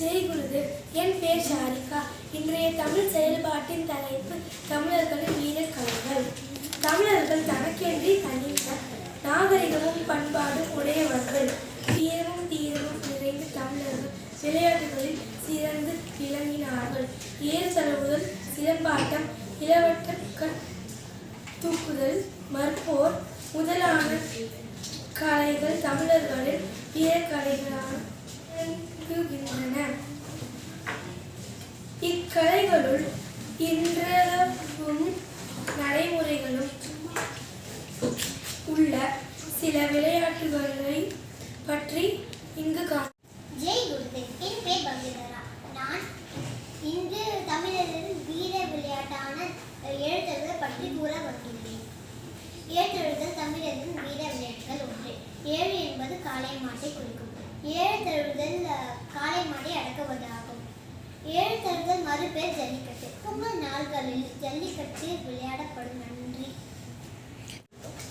ஜெய் குருதேவ் என் பேர் ஷாரிகா. இன்றைய தமிழ் செயல்பாட்டின் தலைப்பு தமிழர்களின் வீரக்கலைகள் தமிழர்கள் தனக்கென்றே தனித்த நாகரிகமும் பண்பாடும் உடையவர்கள். தீரமும் தீரமும் நிறைந்த தமிழர்கள் விளையாட்டுகளில் சிறந்து விளங்கினார்கள். ஏர் சிறம்பாட்டம் சிலம்பாட்டம் இளவட்டங்கள் தூக்குதல் மற்போர் முதலான கலைகள் தமிழர்களின் வீரக்கலைகளாக விளக்குகின்றன இக்கலைகளுள் இன்றளவும் நடைமுறைகளும் உள்ள சில விளையாட்டுகளை பற்றி இங்கு காண ஜெய் குருதேவ் என் பேர் பங்கேதரா நான் இன்று தமிழரின் வீர விளையாட்டான எழுத்தர்கள் பற்றி கூற வந்துள்ளேன் ஏற்றெழுதல் தமிழரின் வீர விளையாட்டுகள் ஒன்று. ஏழு என்பது காளை மாட்டை குறிக்கும். ஏழு தழுவுதல் ஏழுத்தழுதல் மறுபேர் ஜல்லிக்கட்டு. பொங்கல் நாள்களில் ஜல்லிக்கட்டு விளையாடப்படும். நன்றி.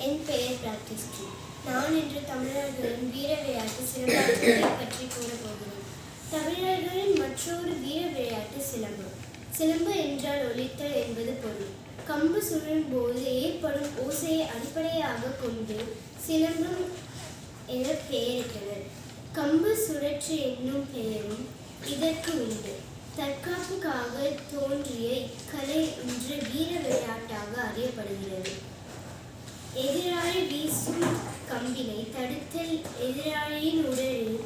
என் பெயர் பிராப்திஸ்ரீ நான் இன்று தமிழர்களின் வீர விளையாட்டு சிலம்பத்தை பற்றி கூறப் போகிறேன் தமிழர்களின் மற்றொரு வீர விளையாட்டு சிலம்பம் சிலம்பு என்றால் ஒலித்தல் என்பது பொருள். கம்பு சுழலும் போது ஏற்படும் ஓசையை அடிப்படையாக கொண்டு சிலம்பம் என பெயரிட்டனர் கம்பு சுழற்சி என்னும் பெயரும் இதற்கு உண்டு. தற்காப்புக்காக தோன்றிய இக்கலை இன்று வீர விளையாட்டாக அறியப்படுகிறது. எதிராளி வீசும் கம்பினை தடுத்தல் எதிராளியின் உடலில்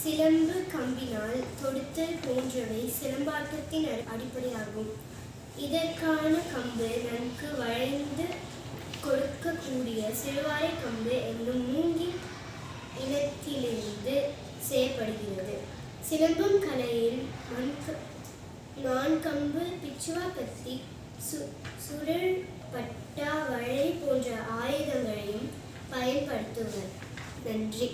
சிலம்பு கம்பினால் தொடுத்தல் போன்றவை சிலம்பாட்டத்தின் அடிப்படையாகும். இதற்கான கம்பு நமக்கு வளைந்து கொடுக்கக்கூடிய சிறுவாரை கம்பு என்னும் மூங்கில் இனத்திலிருந்து செய்யப்படுகிறது. சிலம்பம் கலையில் மண் மான்கம்பு பிச்சுவா கத்தி சு சுழல் பட்டா வழை போன்ற ஆயுதங்களையும் பயன்படுத்துவர். நன்றி.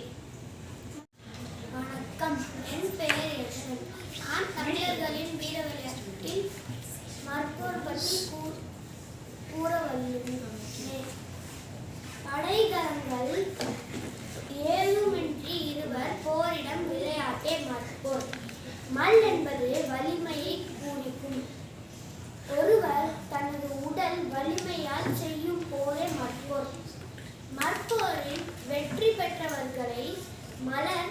வணக்கம். என் பெயர் யஷ்வன் நான் தமிழர்களின் வீர விளையாட்டில் மருத்துவர் பற்றி கூற வந்துள்ளேன் படைகரங்கள் மலர்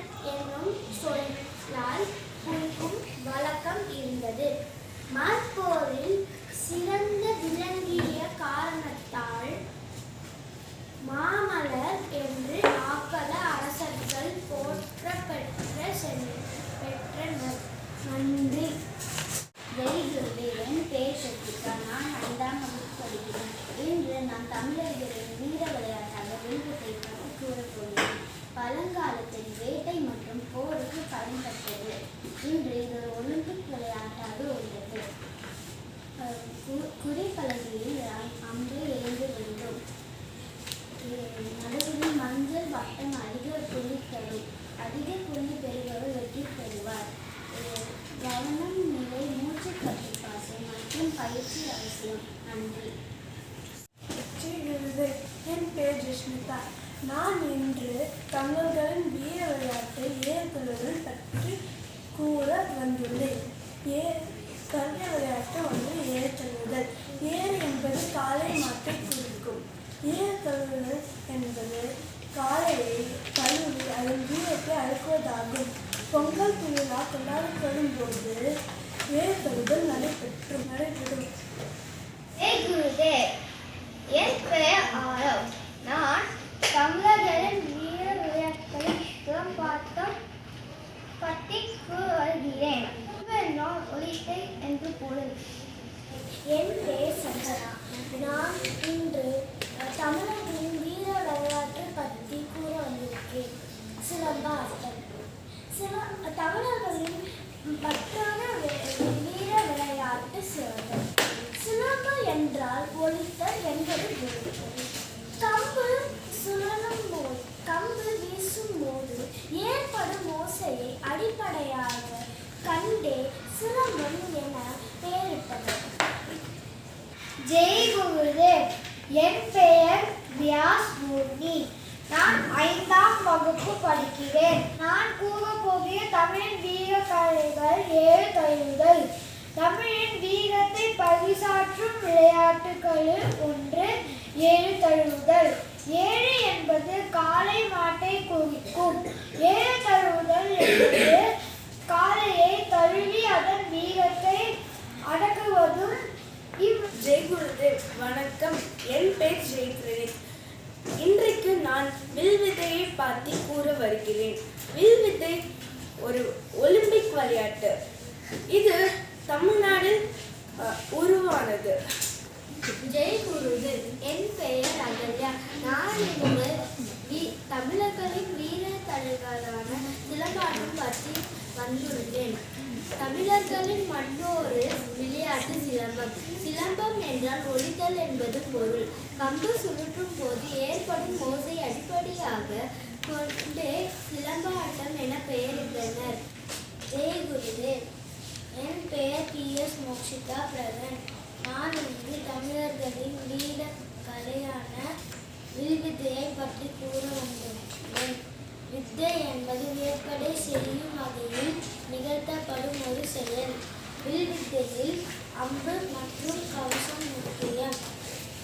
போருக்கு இன்று இது ஒரு ஒலிம்பிக் விளையாட்டாக உள்ளது அஹ் கு- குறிப்பலகையில் அம்- அம்பு வேண்டும் நடுவில் மஞ்சள் வட்டம் அதிக புள்ளி தரும் அதிக புள்ளி பெறுபவர் வெற்றி பெறுவார் கவனம் நிலை மூச்சு கட்டுப்பாடு மற்றும் பயிற்சி அவசியம் நன்றி. என் பேர் ஜெஷ்மிதா நான் இன்று தமிழர்களின் வீர விளையாட்டு ஏற்கனவே பற்றி கூற வந்துள்ளேன். ஏ கல்வி விளையாட்டு ஒன்று ஏற்றுதல் ஏர் என்பது காலை மாட்டை குறிக்கும். ஏர் என்பது காலையை கழுவி அதன் வீரத்தை அழுக்குவதாகும் பொங்கல் திருவிழா கொண்டாடப்படும் போது ஏர் தழுவுதல் நடைபெற்று நடைபெறும் ஜெய் குருதேவ் என் பெயர் ஆரவ் நான் தமிழர்களின் வீர விளையாட்டுகளை சிலம்பாட்டம் பற்றி கூற வருகிறேன் நான் ஒலித்தை என்று பொருள். என் பேர் சங்கரா நான் இன்று தமிழர்களின் வீர விளையாட்டு பற்றி கூற வந்திருக்கேன் சிலம்பாட்டம் சில தமிழர்களின் பத்தான வீர விளையாட்டு சிலம்பம் சிலம்பம் என்றால் ஒழித்தல் என்பது பொருள் கம்பு சுழலும் போது கம்பு வீசும் போது ஏற்படும் ஓசையை அடிப்படையாக கண்டே சிரமம் என பெயரிட்டது. ஜெய் குருதேவ் என் பெயர் வியாஸ் மூர்த்தி நான் ஐந்தாம் வகுப்பு படிக்கிறேன். நான் கூற போகிய தமிழின் வீர கலைகள் ஏழு தழுவுதல் தமிழின் வீரத்தை பரிசாற்றும் விளையாட்டுகளில் ஒன்று ஏழு தழுவுதல் ஏழு என்பது காலை மாட்டை குறிக்கும் ஏழு தழுவுதல் என்பது காளையை தழுவி அதன் வீரத்தை அடக்குவதும் இவ் ஜெய் குருதேவ் வணக்கம். என் பெயர் ஜெய் பிரணீத் இன்றைக்கு நான் வில்வித்தையை பற்றி கூற வருகிறேன். வில்வித்தை ஒரு ஒலிம்பிக் விளையாட்டு. இது தமிழ்நாடு உருவானது. ஜெய் என் பெயர் அகல்யா. நான் இன்று தமிழர்களின் வீர தழுவலான சிலம்பாட்டம் பற்றி வந்துள்ளேன். தமிழர்களின் மற்றொரு விளையாட்டு சிலம்பம். சிலம்பம் என்றால் ஒலித்தல் என்பது பொருள். கம்பு சுழற்றும் போது ஏற்படும் ஓசை அடிப்படையாக கொண்டு சிலம்பாட்டம் என பெயரிட்டனர். ஜெய் குருதேவ் என் பெயர் டி எஸ் மோக்ஷிதா பிரதன். நான் இங்கு தமிழர்களின் வீர கலையான வில்வித்தையை பற்றி கூற வந்துள்ளேன் வித்தை என்பது வியப்படை செய்யும் நிகழ்த்தப்படும் ஒரு செயல். வில்வித்தையில் அம்பு மற்றும் கவசம் முக்கியம்.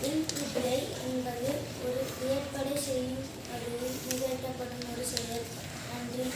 வில்வித்தை என்பது ஒரு ஏற்படை செய்யும் அது நிகழ்த்தப்படும் ஒரு செயல். நன்றி.